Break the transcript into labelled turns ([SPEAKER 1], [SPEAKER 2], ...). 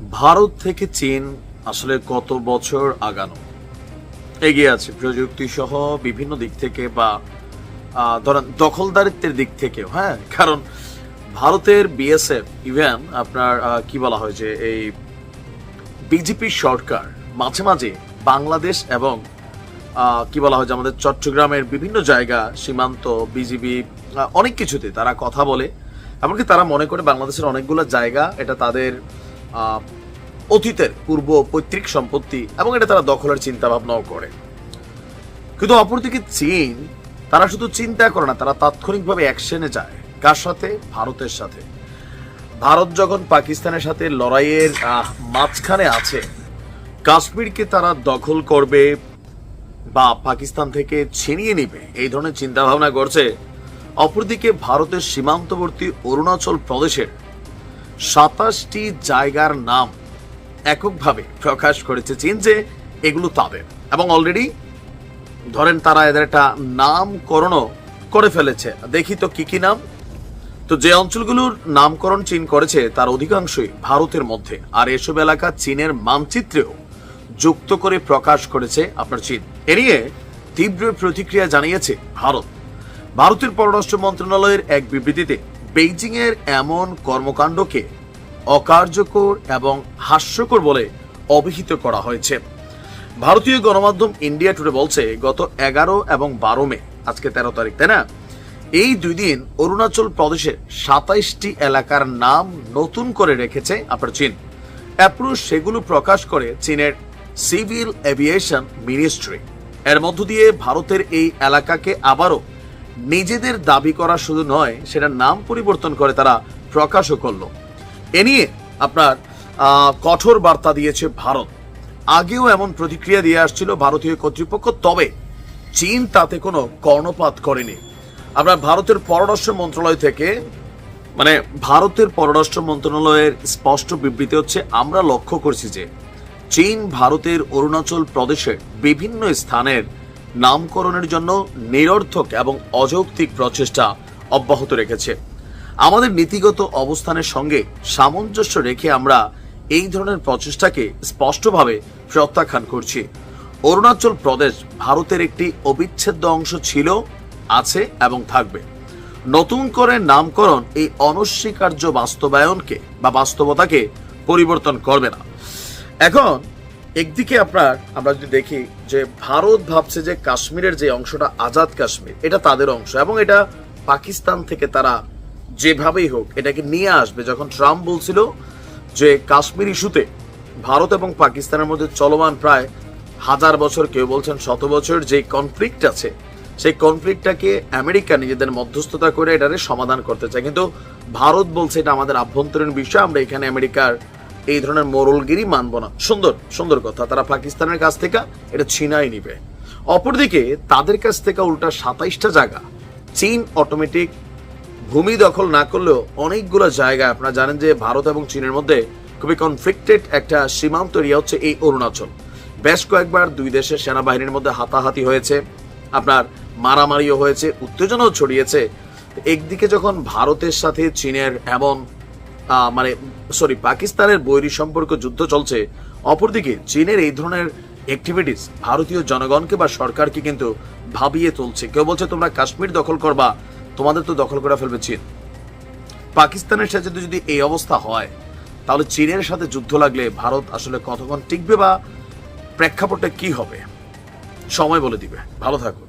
[SPEAKER 1] ভারত থেকে চীন আসলে কত বছর আগানো? এগিয়ে আছে প্রযুক্তি সহ বিভিন্ন দিক থেকে বা ধরেন দখলদারিত্বের দিক থেকেও হ্যাঁ? কারণ ভারতের বিএসএফ, ইভেন আপনার কি বলা হয় যে এই বিজেপি সরকার মাঝে মাঝে বাংলাদেশ এবং কি বলা হয় যে আমাদের চট্টগ্রামের বিভিন্ন জায়গা, সীমান্ত, বিজিবি অনেক কিছুতে তারা কথা বলে। এমনকি তারা মনে করে বাংলাদেশের অনেকগুলো জায়গা, এটা তাদের অতীতের পূর্ব পৈতৃক সম্পত্তি এবং এটা তারা দখলের চিন্তা ভাবনাও করে। কিন্তু অপরদিকে চীন, তারা শুধু চিন্তা করে না, তারা তাৎক্ষণিকভাবে অ্যাকশনে যায়। কার সাথে? ভারতের সাথে। ভারত যখন পাকিস্তানের সাথে লড়াইয়ের মাঝখানে আছে, কাশ্মীরকে তারা দখল করবে বা পাকিস্তান থেকে ছিনিয়ে নিবে, এই ধরনের চিন্তা ভাবনা করছে। অপরদিকে ভারতের সীমান্তবর্তী অরুণাচল প্রদেশের সাতাশটি জায়গার নাম এককভাবে প্রকাশ করেছে চীন যে এগুলো তাদের। এবং অলরেডি ধরেন তারা এদের একটা নামকরণও করে ফেলেছে। দেখি তো কি কি নাম। তো যে অঞ্চলগুলোর নামকরণ চীন করেছে, তার অধিকাংশই ভারতের মধ্যে। আর এসব এলাকা চীনের মানচিত্রেও যুক্ত করে প্রকাশ করেছে আপনার চীন। এ নিয়ে তীব্র প্রতিক্রিয়া জানিয়েছে ভারত। ভারতের পররাষ্ট্র মন্ত্রণালয়ের এক বিবৃতিতে বেইজিং এর এমন কর্মকাণ্ডকে অকার্যকর এবং হাস্যকর বলে অভিহিত করা হয়েছে। ভারতীয় গণমাধ্যম ইন্ডিয়া টুডে বলছে, গত এগারো এবং বারো মে, আজকে তেরো তারিখ, তাই না? এই দুই দিন অরুণাচল প্রদেশের সাতাইশটি এলাকার নাম নতুন করে রেখেছে আপনার চীন। অ্যাপ্রুভ সেগুলো প্রকাশ করে চীনের সিভিল এভিয়েশন মিনিস্ট্রি। এর মধ্য দিয়ে ভারতের এই এলাকাকে আবারও নিজেদের দাবি করা শুধু নয়, সেটার নাম পরিবর্তন করে তারা প্রকাশও করল। এ নিয়ে আপনার কঠোর বার্তা দিয়েছে ভারত। আগেও এমন প্রতিক্রিয়া দিয়ে আসছিল ভারতীয় কর্তৃপক্ষ, তবে চীন তাতে কোনো কর্ণপাত করেনি। আপনার ভারতের পররাষ্ট্র মন্ত্রণালয় থেকে মানে ভারতের পররাষ্ট্র মন্ত্রণালয়ের স্পষ্ট বিবৃতি হচ্ছে, আমরা লক্ষ্য করছি যে চীন ভারতের অরুণাচল প্রদেশের বিভিন্ন স্থানের নামকরণের জন্য নিরর্থক এবং অযৌক্তিক প্রচেষ্টা অব্যাহত রেখেছে। আমাদের নীতিগত অবস্থানের সঙ্গে সামঞ্জস্য রেখে আমরা এই ধরনের প্রচেষ্টাকে স্পষ্টভাবে প্রত্যাখ্যান করছি। অরুণাচল প্রদেশ ভারতের একটি অবিচ্ছেদ্য অংশ ছিল, আছে এবং থাকবে। নতুন করে নামকরণ এই অনস্বীকার্য বাস্তবায়নকে বা বাস্তবতাকে পরিবর্তন করবে না। এখন একদিকে আপনার আমরা যদি দেখি যে ভারত ভাবছে যে কাশ্মীরের যে অংশটা আজাদ কাশ্মীর, এটা তাদের অংশ এবং এটা পাকিস্তান থেকে তারা যেভাবেই হোক এটাকে নিয়ে আসবে। যখন ট্রাম্প বলছিল যে কাশ্মীর ইস্যুতে ভারত এবং পাকিস্তানের মধ্যে চলমান প্রায় হাজার বছর, কেউ বলছেন শত বছর যে কনফ্লিক্ট আছে, সেই কনফ্লিক্টটাকে আমেরিকা নিজেদের মধ্যস্থতা করে এটারে সমাধান করতে চায়। কিন্তু ভারত বলছে এটা আমাদের আভ্যন্তরীণ বিষয়, আমরা এখানে আমেরিকার এই ধরনের মোরলগিরি মানব না। সুন্দর সুন্দর কথা। তারা পাকিস্তানের কাছ থেকে এটা ছিনাই নিবে। অপরদিকে তাদের কাছ থেকে উল্টা সাতাইশটা জায়গা। চীন অটোমেটিক ভূমি দখল না করলেও অনেকগুলো জায়গা আপনারা জানেন যে ভারত এবং চীনের মধ্যে খুবই কনফ্লিক্টেড একটা সীমান্ত এরিয়া হচ্ছে এই অরুণাচল। বেশ কয়েকবার দুই দেশের সেনাবাহিনীর মধ্যে হাতাহাতি হয়েছে, আপনার মারামারিও হয়েছে, উত্তেজনাও ছড়িয়েছে। একদিকে যখন ভারতের সাথে চীনের এমন মানে সরি পাকিস্তানের বৈরী সম্পর্ক যুদ্ধ চলছে, অপরদিকে চীনের এই ধরনের অ্যাক্টিভিটিস ভারতীয় জনগণকে বা সরকারকে কিন্তু ভাবিয়ে তুলছে। কেউ বলছে, তোমরা কাশ্মীর দখল করবা, তোমাদের তো দখল করে ফেলবে চীন। পাকিস্তানের সাথে যদি এই অবস্থা হয়, তাহলে চীনের সাথে যুদ্ধ লাগলে ভারত আসলে কতক্ষণ টিকবে বা প্রেক্ষাপটে কি হবে? সময় বলে দিবে। ভালো থাকুন